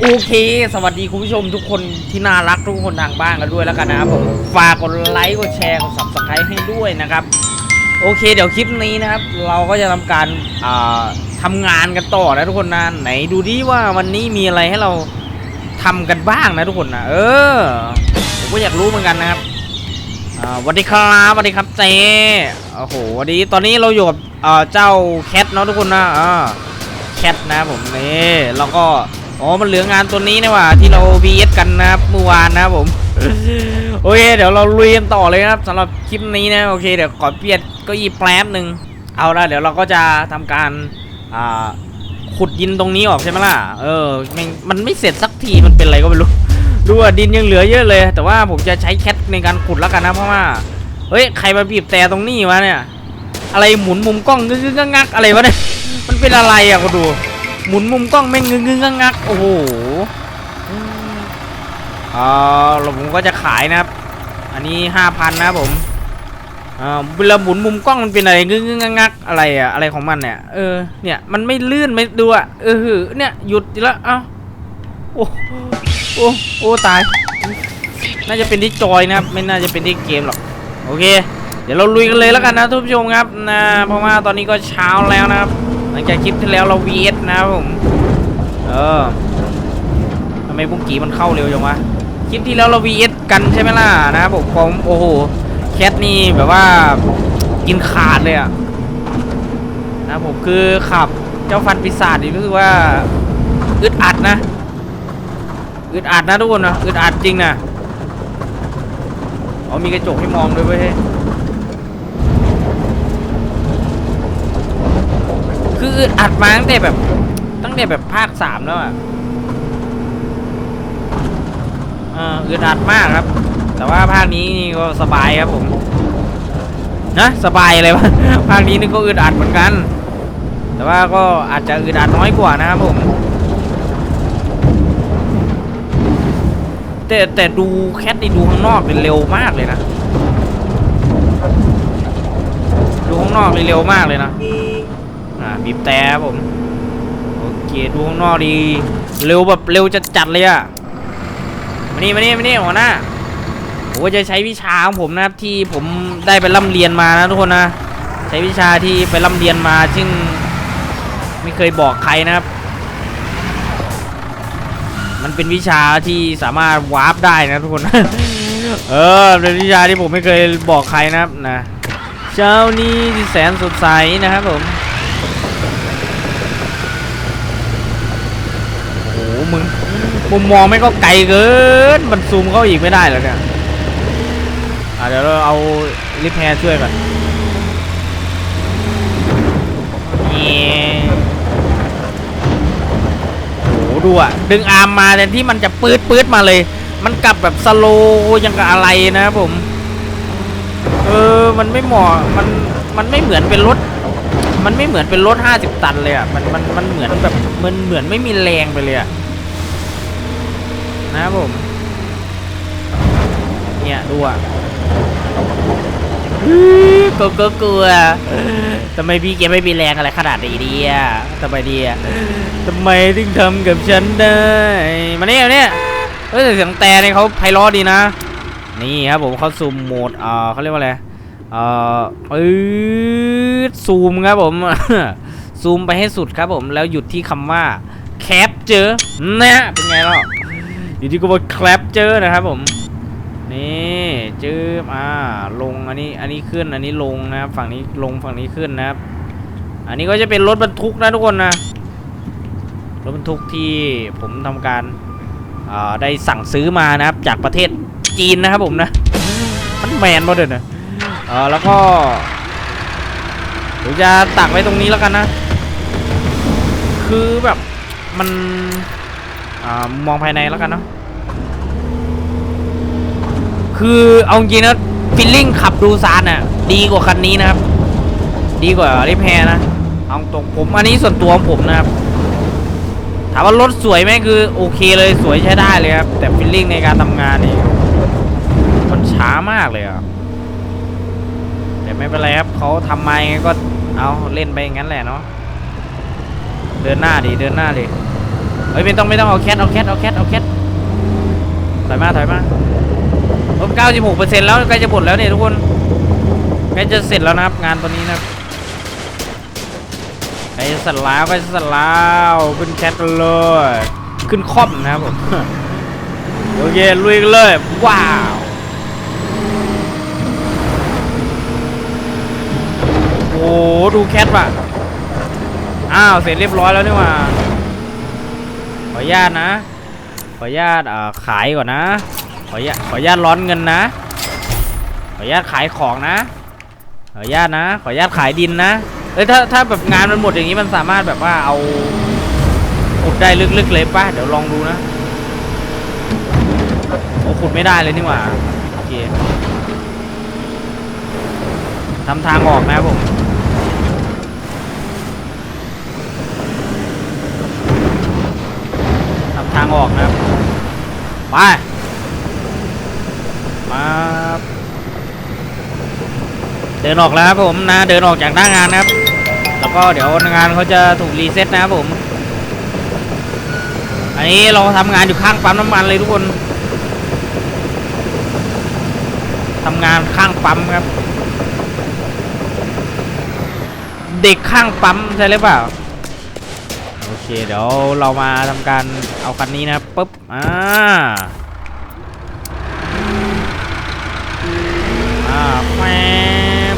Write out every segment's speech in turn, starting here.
โอเค สวัสดีคุณผู้ชมทุกคนที่น่ารักทุกคนทางบ้านกันด้วยแล้วกันนะครับผมฝากกดไลค์กดแชร์กด subscribe ให้ด้วยนะครับ โอเค เดี๋ยวคลิปนี้นะครับ เราก็จะทำการอ่าทำงานกันต่อนะทุกคนนะไหนดูดิว่าวันนี้มีอะไรให้เราทำกันบ้างนะทุกคนนะเออผมก็อยากรู้เหมือนกันนะครับสวัสดีครับสวัสดีครับเจโอ้โหสวัสดีตอนนี้เราอยู่กับเจ้าแคทเนาะทุกคนนะแคทนะผมนี่แล้วก็ อ๋อ มันเหลืองานตัวนี้นะว่าที่เรา VS กันนะครับเมื่อวานนะครับผม โอเค เดี๋ยวเราลุยกันต่อเลยนะครับสำหรับคลิปนี้นะ โอเค เดี๋ยวขอเปลี่ยนก็อีแป๊บหนึ่งเอาละเดี๋ยวเราก็จะทำการอ่าขุดดินตรงนี้ออกใช่ไหมล่ะ เออ มันมันไม่เสร็จสักที มันเป็นอะไรก็ไม่รู้ ดูว่าดินยังเหลือเยอะเลย แต่ว่าผมจะใช้แคทในการขุดแล้วกันนะ เพราะว่า เฮ้ย ใครมาบีบแต่ตรงนี้วะเนี่ย อะไรหมุนมุมกล้องงึกงึกงักอะไรวะเนี่ย มันเป็นอะไรอะก็ดู หมุนมุมกล้องแม่งงึกงึงงักโอ้โหอ่าแล้วผมก็จะขายนะครับ อันนี้ห้าพันนะผมอ่าเวลาหมุนมุมกล้องมันเป็นอะไรงึกงึงงักอะไรอะอะไรของมันเนี่ยเออเนี่ยมันไม่ลื่นไม่ดูอะเออเนี่ยหยุดแล้วเอ้าโอ้โอ้โอ้ตาย น่าจะเป็นที่จอยนะครับไม่น่าจะเป็นที่เกมหรอกโอเค เดี๋ยวเราลุยกันเลยแล้วกันนะทุกผู้ชมครับนะเพราะว่าตอนนี้ก็เช้าแล้วนะครับ ลังจากคลิปที่แล้วเรา VS นะครับผม เออทำไมบุ้งกีมันเข้าเร็วจังวะ คลิปที่แล้วเรา VS กันใช่ไหมล่ะนะครับผมผมโอ้โห แคทนี่แบบว่ากินขาดเลยอะนะผมคือขับเจ้าฟันปีศาจนี่รู้สึกว่าอึดอัดนะอึดอัดนะทุกคนนะอึดอัดจริงนะอ๋อมีกระจกให้มองด้วยเว้ย คืออึดอัดมาตั้งแต่แบบ ตั้งแต่แบบภาคสามแล้วอะเอออึดอัดมากครับ แต่ว่าภาคนี้นี่ก็สบายครับผมนะสบายเลยวะภาคนี้นี่ก็อึดอัดเหมือนกัน แต่ว่าก็อาจจะอึดอัดน้อยกว่านะครับผมแต่แต่ดูแคทนี่ดูข้างนอกนี่เร็วมากเลยนะ ดูข้างนอกนี่เร็วมากเลยนะ บีบแต่ครับผม โอเค ดูข้างนอกดี เร็วแบบเร็วจะจัดเลยอะมานี่มานี่มานี่หัวหน้าผมจะใช้วิชาของผมนะครับที่ผมได้ไปร่ำเรียนมานะทุกคนนะ ใช้วิชาที่ไปร่ำเรียนมาซึ่งไม่เคยบอกใครนะครับ มันเป็นวิชาที่สามารถวาร์ปได้นะทุกคน เออเป็นวิชาที่ผมไม่เคยบอกใครนะครับนะเช้านี้ที่แสนสดใสนะครับผมโอ้โห มึงมุมมองไม่ก็ไกลเกิน มันซูมเข้าอีกไม่ได้แล้วเนี่ยอะเดี๋ยวเราเอาลิฟแฮร์ช่วยก่อนนี่โอ้โหดูอะ ดึงอาร์มมาแทนที่มันจะปืดปืดมาเลย มันกลับแบบสโลยังกับอะไรนะผม เออ มันไม่เหมาะ มัน มันไม่เหมือนเป็นรถ มันไม่เหมือนเป็นรถ 50 ตันเลยอะ มัน มัน มันเหมือนแบบ มันเหมือนไม่มีแรงไปเลยอะ นะครับผม เนี่ยดูอะกลัวกลัวกลัวทำไมพี่แกไม่มีแรงอะไรขนาดนี้ดีอะทำไมดีอะทำไมถึงทำกับฉันได้ มาเนี่ยเนี่ยเฮ้ยแต่เสียงแต่เนี่ยเขาไพเราะดีนะ นี่ครับผมเขาซูมโหมดเออเขาเรียกว่าอะไรเออปื๊ดซูมครับผมซูมไปให้สุดครับผมแล้วหยุดที่คำว่าแคปเจอนะเป็นไงล่ะ อยู่ที่กูบอกแคลปเจอนะครับผม นี่จื้ออ่าลงอันนี้อันนี้ขึ้นอันนี้ลงนะครับฝั่งนี้ลงฝั่งนี้ขึ้นนะครับ อันนี้ก็จะเป็นรถบรรทุกนะทุกคนนะรถบรรทุกที่ผมทำการอ่าได้สั่งซื้อมานะครับจากประเทศจีนนะครับผมนะมันแมนมาเด้อนะเออแล้วก็เดี๋ยวจะตักไว้ตรงนี้แล้วกันนะ คือแบบมัน มองภายในแล้วกันเนาะคือเอาจริงนะฟิลลิ่งขับดูซานอะ ดีกว่าคันนี้นะครับ ดีกว่าริแฮร์นะเอาตรงผมอันนี้ส่วนตัวของผมนะครับ ถามว่ารถสวยไหมคือโอเคเลยสวยใช้ได้เลยครับ แต่ฟิลลิ่งในการทำงานนี่มันช้ามากเลยอะแต่ไม่เป็นไรครับเขาทำมาไงก็เอาเล่นไปอย่างนั้นแหละเนาะเดินหน้าดิเดินหน้าดิ ฮ้ยไม่ต้องไม่ต้องเอาแคทเอาแคทเอาแคทเอาแคทถอยมาถอยมาลบเก้าสิบหกเปอร์เซ็นต์แล้วใกล้จะหมดแล้วเนี่ยทุกคนใกล้จะเสร็จแล้วนะครับงานตอนนี้นะครับใกล้จะเสร็จแล้วใกล้จะเสร็จแล้วขึ้นแคทเลยขึ้นคอมนะครับผมโอเคลุยกันเลยว้าวโอ้ดูแคทว่ะอ้าวเสร็จเรียบร้อยแล้วนี่ว่า ออนุญาตนะ ขออนุญาตขายก่อนนะ ขออนุญาตขออนุญาตร้อนเงินนะ ขออนุญาตขายของนะ ขออนุญาตนะ ขออนุญาตขายดินนะ เอ้ยถ้าถ้าแบบงานมันหมดอย่างนี้มันสามารถแบบว่าเอาขุดได้ลึกๆเลยป่ะ เดี๋ยวลองดูนะ โอ้ขุดไม่ได้เลยนี่หว่า โอเคทำทางออกนะครับผม ทำทาง ออกนะครับ ไปมาเดินออกแล้วครับผมนะ เดินออกจากหน้างานนะครับ แล้วก็เดี๋ยวงานเขาจะถูกรีเซ็ตนะครับผม อันนี้เราทำงานอยู่ข้างปั๊มน้ำมันเลยทุกคนทำงานข้างปั๊มครับ เด็กข้างปั๊มใช่หรือเปล่า เคเดี๋ยวเรามาทำการเอาคันนี้นะปุ๊บอ่าอ่าแฟบ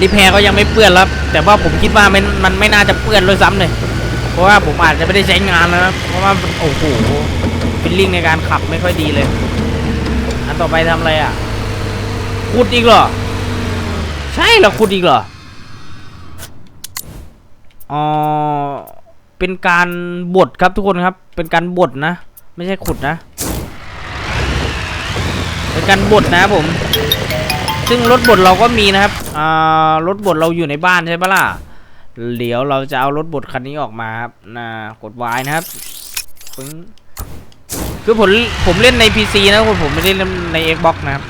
รีแพร์ก็ยังไม่เปื้อนแล้วแต่ว่าผมคิดว่ามันมันไม่น่าจะเปื้อนเลยซ้ำเลย เพราะว่าผมอาจจะไม่ได้ใช้งานแล้วนะเพราะว่าโอ้โหฟิลลิ่งในการขับไม่ค่อยดีเลย อันต่อไปทำอะไรอะขุดอีกเหรอ ใช่เหรอขุดอีกเหรอ อ๋อเป็นการบดครับทุกคนครับ เป็นการบดนะ ไม่ใช่ขุดนะ เป็นการบดนะผม ซึ่งรถบดเราก็มีนะครับอ่ารถบดเราอยู่ในบ้านใช่ปะล่ะเดี๋ยวเราจะเอารถบดคันนี้ออกมาครับนะกด Y นะครับปึ้งคือผมผมเล่นใน PC นะคนผมไม่ได้เล่นใน Xbox นะครับ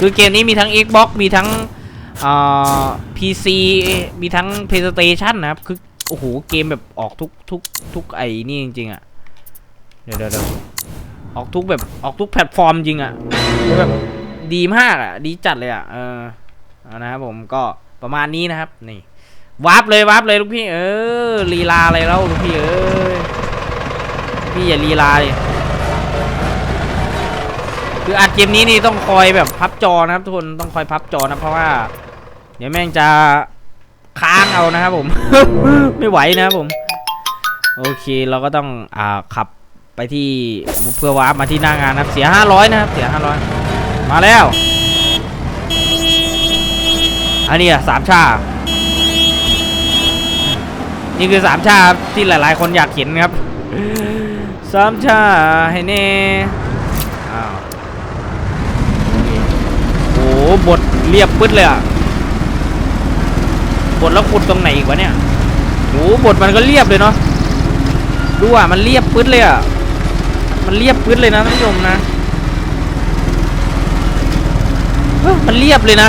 คือเกมนี้มีทั้ง Xbox มีทั้ง อ่า PC มีทั้ง PlayStation นะครับ คือ โอ้โห เกมแบบออกทุกทุกทุกไอ้นี่จริงๆอะ่ะ เดี๋ยวเดี๋ยวเดี๋ยวออกทุกแบบออกทุกแพลตฟอร์มจริงอะ่ะคือแบบดีมากอะ่ะ ดีจัดเลยอะ่ะ เออเอานะครับผมก็ประมาณนี้นะครับ นี่วาร์ปเลยวาร์ปเลยลูกพี่ เออลีลาอะไรแล้วลูกพี่เอ้ยพี่อย่าลีลาดิ คืออัดเกมนี้นี่ต้องคอยแบบพับจอนะครับทุกคนต้องคอยพับจอนะเพราะว่า เดี๋ยวแม่งจะค้างเอานะครับผม ไม่ไหวนะครับผม โอเคเราก็ต้องอ่าขับไปที่เพื่อวาร์ปมาที่หน้างานนะครับ เสีย 500 นะครับ เสีย 500 มาแล้ว อันนี้อะสามชา นี่คือสามชาที่หลายๆ คนอยากเห็นครับสามชาให้แน่อ้าว บทเรียบปึ๊ดเลยอะบทแล้วขุดตรงไหนอีกวะเนี่ยโอ้โหบทมันก็เรียบเลยเนาะดูอะมันเรียบปึ๊ดเลยอะมันเรียบปึ๊ดเลยนะท่านผู้ชมนะเฮ้ยมันเรียบเลยนะ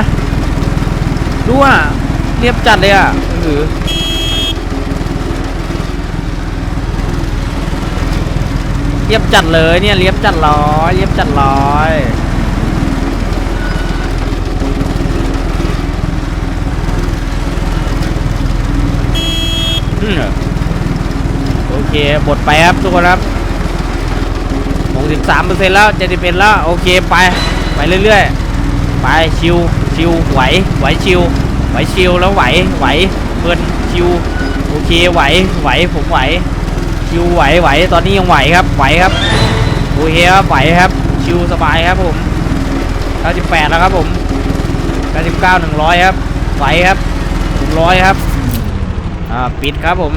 ดูอะเรียบจัดเลยอะเออเรียบจัดเลยเนี่ยเรียบจัดร้อยเรียบจัดร้อย โอเคบทไปครับทุกคนครับ63เปอร์เซ็นต์แล้ว70%แล้ว โอเคไป ไปเรื่อยๆ ไปชิวชิวไหว ไหวชิวไหวชิวแล้วไหว ไหวเพลินชิวโอเคไหว ไหวผมไหว ชิวไหวไหวตอนนี้ยังไหวครับ ไหวครับโอเคครับไหวครับ ชิวสบายครับผม98แล้วครับผม99 100 ครับไหวครับ100 ครับ อ่าปิดครับผม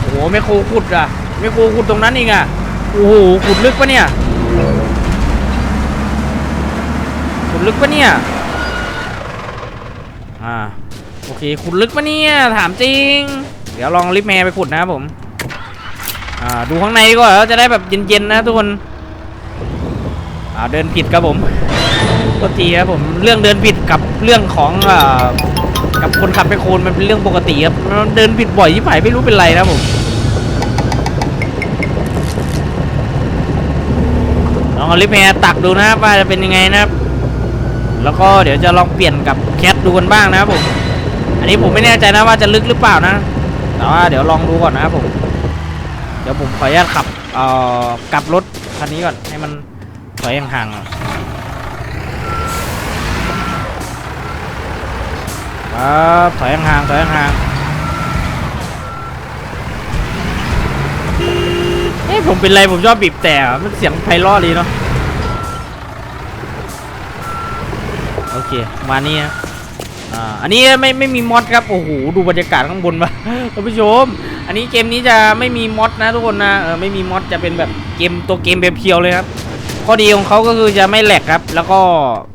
โอ้โหไม่ครูขุดอะไม่ครูขุดตรงนั้นอีกอะโอ้โหขุดลึกปะเนี่ยขุดลึกปะเนี่ยอ่าโอเคขุดลึกปะเนี่ยถามจริง เดี๋ยวลองลิฟต์แมร์ไปขุดนะครับผมอ่าดูข้างในก่อนแล้วจะได้แบบเย็นๆนะทุกคนอ่าเดินผิดครับผมโทษทีครับผมเรื่องเดินผิดกับเรื่องของอ่า กับคนขับไปโคนมันเป็นเรื่องปกติครับมันเดินผิดบ่อยที่ผ่าไม่รู้เป็นไรนะผมลองเอาลิฟต์แฮร์ตักดูนะครับว่าจะเป็นยังไงนะครับ แล้วก็เดี๋ยวจะลองเปลี่ยนกับแคทดูกันบ้างนะครับผม อันนี้ผมไม่แน่ใจนะว่าจะลึกหรือเปล่านะ แต่ว่าเดี๋ยวลองดูก่อนนะครับผม เดี๋ยวผมขออนุญาตขับเอ่อกลับรถคันนี้ก่อนให้มันถอยห่างๆหน่อย ครับถอยห่างๆถอยห่างๆเอ๊ะผมเป็นไรผมชอบบีบแต่มันเสียงไพเราะดีเนาะโอเคมานี่นะอ่าอันนี้ไม่ไม่มีมอดครับโอ้โหดูบรรยากาศข้างบนมาท่านผู้ชม อันนี้เกมนี้จะไม่มีมอดนะทุกคนนะเออไม่มีมอดจะเป็นแบบเกมตัวเกมเพียวเลยครับข้อดีของเขาก็คือจะไม่แหลกครับ แล้วก็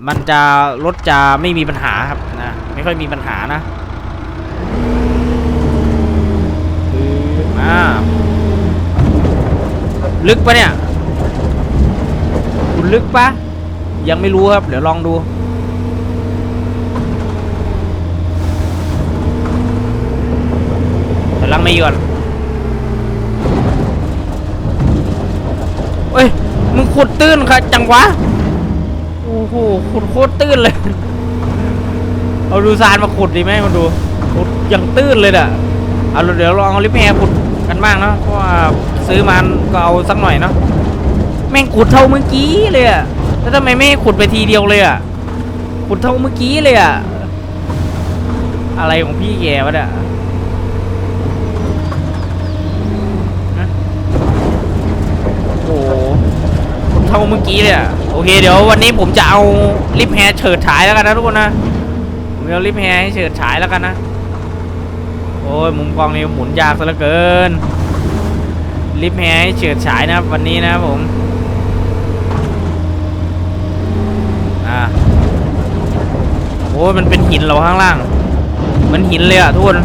มันจะรถจะไม่มีปัญหาครับ ไม่ค่อยมีปัญหานะคืออ่าลึกปะเนี่ย คุณลึกปะยังไม่รู้ครับ เดี๋ยวลองดู แต่ลังไม่หย่อนเอ้ย มึงขุดตื้นค่ะจังวะ โอ้โหขุดโคตรตื้นเลย เอาดูซานมาขุดดีไหมมาดูขุดอย่างตื้นเลยน่ะเอาเดี๋ยวลองเอาลิฟแฮร์ขุดกันบ้างเนาะเพราะว่าซื้อมาก็เอาสักหน่อยเนาะแม่งขุดเท่าเมื่อกี้เลยอะแล้วทำไมไม่ขุดไปทีเดียวเลยอะขุดเท่าเมื่อกี้เลยอะอะไรของพี่แกวะเนี่ยโอ้โหคนเท่าเมื่อกี้เลยอะโอเคเดี๋ยววันนี้ผมจะเอาลิฟแฮร์เฉิดฉายแล้วกันนะทุกคนนะ ผมจะเอาลิฟต์แฮร์ให้เฉิดฉายแล้วกันนะ โอ้ยมุมกล้องนี่หมุนยากซะเหลือเกิน ลิฟต์แฮร์ให้เฉิดฉายนะครับวันนี้นะครับผม อ่า โอ้ยมันเป็นหินเหราข้างล่าง มันหินเลยอะทุกคน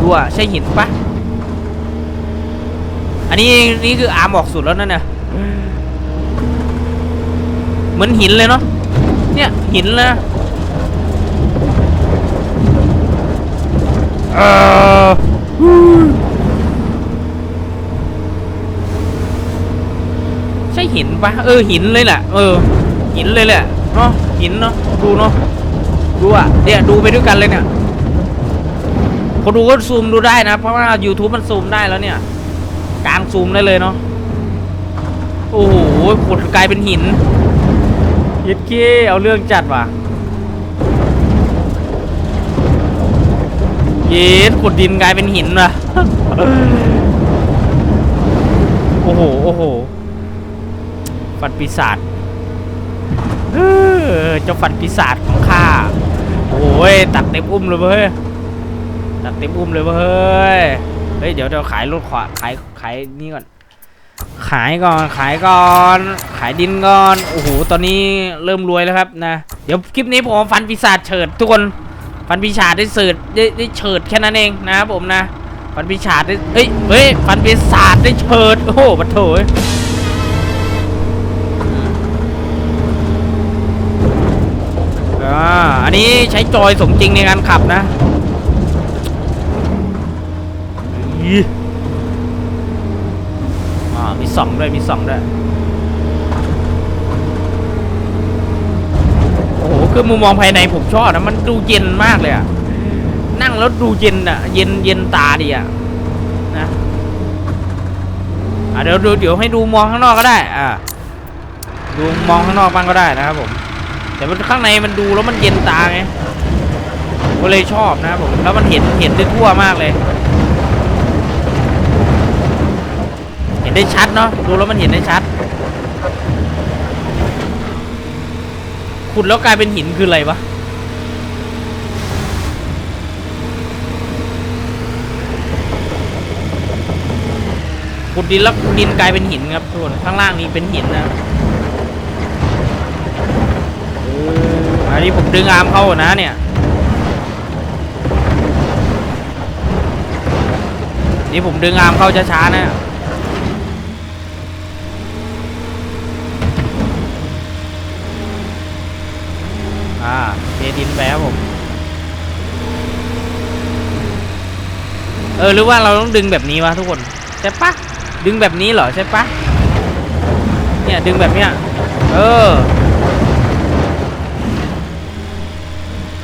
ดูอะใช่หินปะอันนี้นี่คืออาร์มออกสุดแล้วนั่นน่ะเหมือนหินเลยเนาะ เนี่ยหินเลยนะเออ ใช่หินปะเออหินเลยแหละเออ หินเลยแหละเนาะหินเนาะดูเนาะดูอะเนี่ยดูไปด้วยกันเลยเนี่ยคนดูก็ซูมดูได้นะ เพราะว่า YouTube มันซูมได้แล้วเนี่ยกลางซูมได้เลยเนาะโอ้โหขุดกลายเป็นหินยิดเก้เอาเรื่องจัดว่ะ ย็ดขุดดินกลายเป็นหินว่ะ โอ้โห โอ้โหฟันปีศาจเออเจ้าฟันปีศาจของข้า โอ้ย ตักเต็มอุ้มเลยเว้ย ตักเต็มอุ้มเลยเว้ย เฮ้ย เดี๋ยวเดี๋ยวขายรถขวาขาย ขายนี่ก่อน ขายก่อน ขายก่อน ขายดินก่อน โอ้โห ตอนนี้เริ่มรวยแล้วครับนะ เดี๋ยวคลิปนี้ผมฟันปีศาจเฉิดทุกคน ฟันปีศาจได้สิร์ชได้ได้เฉิดแค่นั้นเองนะครับผมนะ ฟันปีศาจได้เฮ้ยเฮ้ยฟันปีศาจได้เฉิดโอ้โหบัดโถยอันนี้ใช้จอยสมจริงในการขับนะอีอ่ามีสองด้วยมีสองด้วย โอ้โห คือมุมมองภายในผมชอบนะมันดูเย็นมากเลยอะนั่งแล้วดูเย็นอะเย็นเย็นตาดีอะนะอะเดี๋ยวดูเดี๋ยวให้ดูมองข้างนอกก็ได้ อ่าดูมองข้างนอกบ้างก็ได้นะครับผม แต่มันข้างในมันดูแล้วมันเย็นตาไงก็เลยชอบนะครับผมแล้วมันเห็นเห็นได้ทั่วมากเลย เห็นได้ชัดเนาะดูแล้วมันเห็นได้ชัด ขุดแล้วกลายเป็นหินคืออะไรวะขุดดินแล้วดินกลายเป็นหินครับทุกคนข้างล่างนี้เป็นหินนะอออันนี้ผมดึงอาร์มเข้านะเนี่ยนี่ผมดึงอาร์มเข้าช้าๆนะ อ่าเทดินไปครับผม เออหรือว่าเราต้องดึงแบบนี้วะทุกคน ใช่ปะดึงแบบนี้เหรอใช่ปะเนี่ยดึงแบบเนี้ย เออ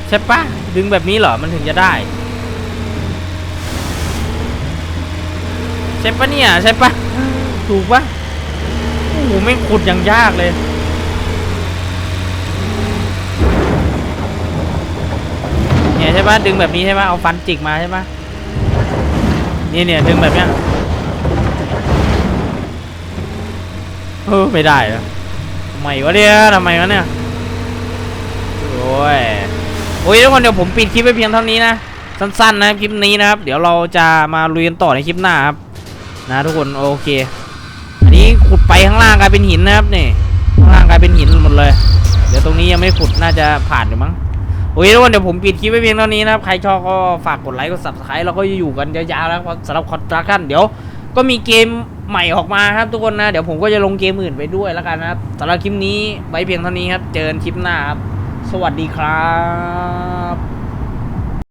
ใช่ปะดึงแบบนี้เหรอมันถึงจะได้ ใช่ปะเนี่ยใช่ปะถูกปะโอ้โหไม่ขุดอย่างยากเลย เนี่ยใช่ปะดึงแบบนี้ใช่ปะเอาฟันจิกมาใช่ปะนี่เนี่ยดึงแบบเนี้ยเออไม่ได้เหรอทำไมวะเนี่ยทำไมวะเนี่ยโอ้ยโอ้ยทุกคนเดี๋ยวผมปิดคลิปไปเพียงเท่านี้นะสั้นๆนะคลิปนี้นะครับ เดี๋ยวเราจะมาลุยกันต่อในคลิปหน้าครับนะทุกคนโอเค อันนี้ขุดไปข้างล่างกลายเป็นหินนะครับนี่ข้างล่างกลายเป็นหินหมดเลย เดี๋ยวตรงนี้ยังไม่ขุดน่าจะผ่านอยู่มั้ง โอเคทุกคนเดี๋ยวผมปิดคลิปไปเพียงเท่านี้นะครับ ใครชอบก็ฝากกดไลค์กดซับสไครต์แล้วก็อยู่กันยาวๆแล้วสำหรับคอนตรักันเดี๋ยวก็มีเกมใหม่ออกมาครับทุกคนนะ เดี๋ยวผมก็จะลงเกมอื่นไปด้วยแล้วกันนะครับสำหรับคลิปนี้ไว้เพียงเท่านี้ครับ เจอกันคลิปหน้าครับ สวัสดีครับ